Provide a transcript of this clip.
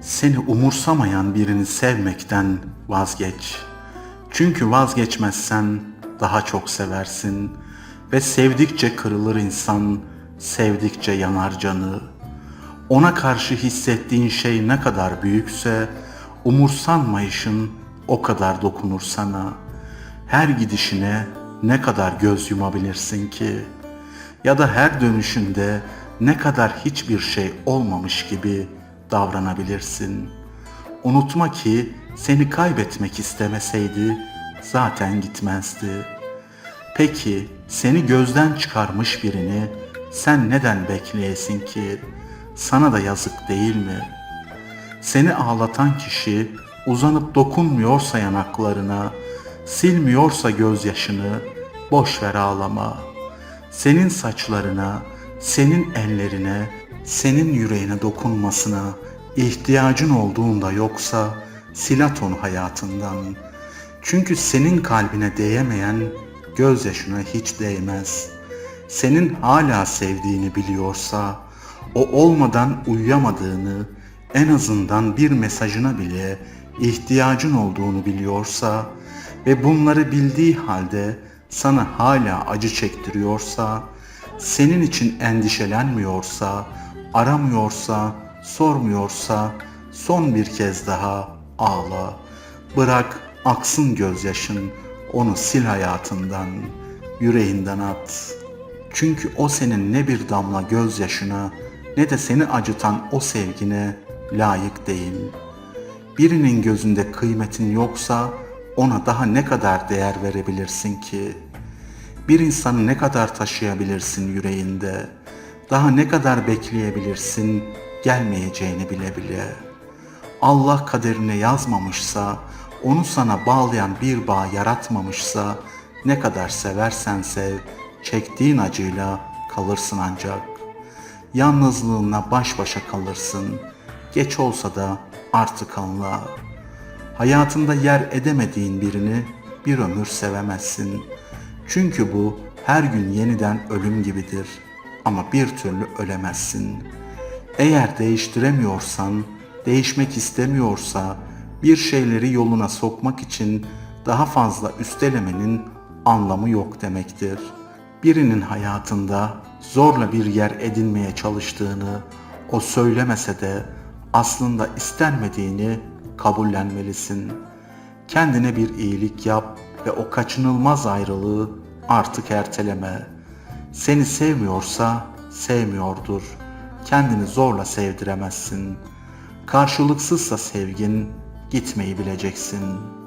Seni umursamayan birini sevmekten vazgeç. Çünkü vazgeçmezsen daha çok seversin ve sevdikçe kırılır insan, sevdikçe yanar canı. Ona karşı hissettiğin şey ne kadar büyükse umursanmayışın o kadar dokunur sana. Her gidişine ne kadar göz yumabilirsin ki? Ya da her dönüşünde ne kadar hiçbir şey olmamış gibi davranabilirsin. Unutma ki seni kaybetmek istemeseydi zaten gitmezdi. Peki seni gözden çıkarmış birini sen neden bekleyesin ki? Sana da yazık değil mi? Seni ağlatan kişi uzanıp dokunmuyorsa yanaklarına, silmiyorsa gözyaşını, boş ver ağlama. Senin saçlarına, senin ellerine, senin yüreğine dokunmasına ihtiyacın olduğunda yoksa silat onu hayatından. Çünkü senin kalbine değemeyen gözyaşına hiç değmez. Senin hala sevdiğini biliyorsa, o olmadan uyuyamadığını, en azından bir mesajına bile ihtiyacın olduğunu biliyorsa ve bunları bildiği halde sana hala acı çektiriyorsa, senin için endişelenmiyorsa, aramıyorsa, sormuyorsa son bir kez daha ağla. Bırak aksın gözyaşın, onu sil hayatından, yüreğinden at. Çünkü o senin ne bir damla gözyaşına ne de seni acıtan o sevgine layık değil. Birinin gözünde kıymetin yoksa ona daha ne kadar değer verebilirsin ki? Bir insanı ne kadar taşıyabilirsin yüreğinde? Daha ne kadar bekleyebilirsin gelmeyeceğini bile bile? Allah kaderine yazmamışsa, onu sana bağlayan bir bağ yaratmamışsa, ne kadar seversen sev, çektiğin acıyla kalırsın ancak. Yalnızlığınla baş başa kalırsın. Geç olsa da artık anla. Hayatında yer edemediğin birini bir ömür sevemezsin. Çünkü bu her gün yeniden ölüm gibidir ama bir türlü ölemezsin. Eğer değiştiremiyorsan, değişmek istemiyorsa bir şeyleri yoluna sokmak için daha fazla üstelemenin anlamı yok demektir. Birinin hayatında zorla bir yer edinmeye çalıştığını o söylemese de aslında istenmediğini kabullenmelisin. Kendine bir iyilik yap ve o kaçınılmaz ayrılığı artık erteleme. Seni sevmiyorsa sevmiyordur. Kendini zorla sevdiremezsin. Karşılıksızsa sevgin gitmeyi bileceksin.''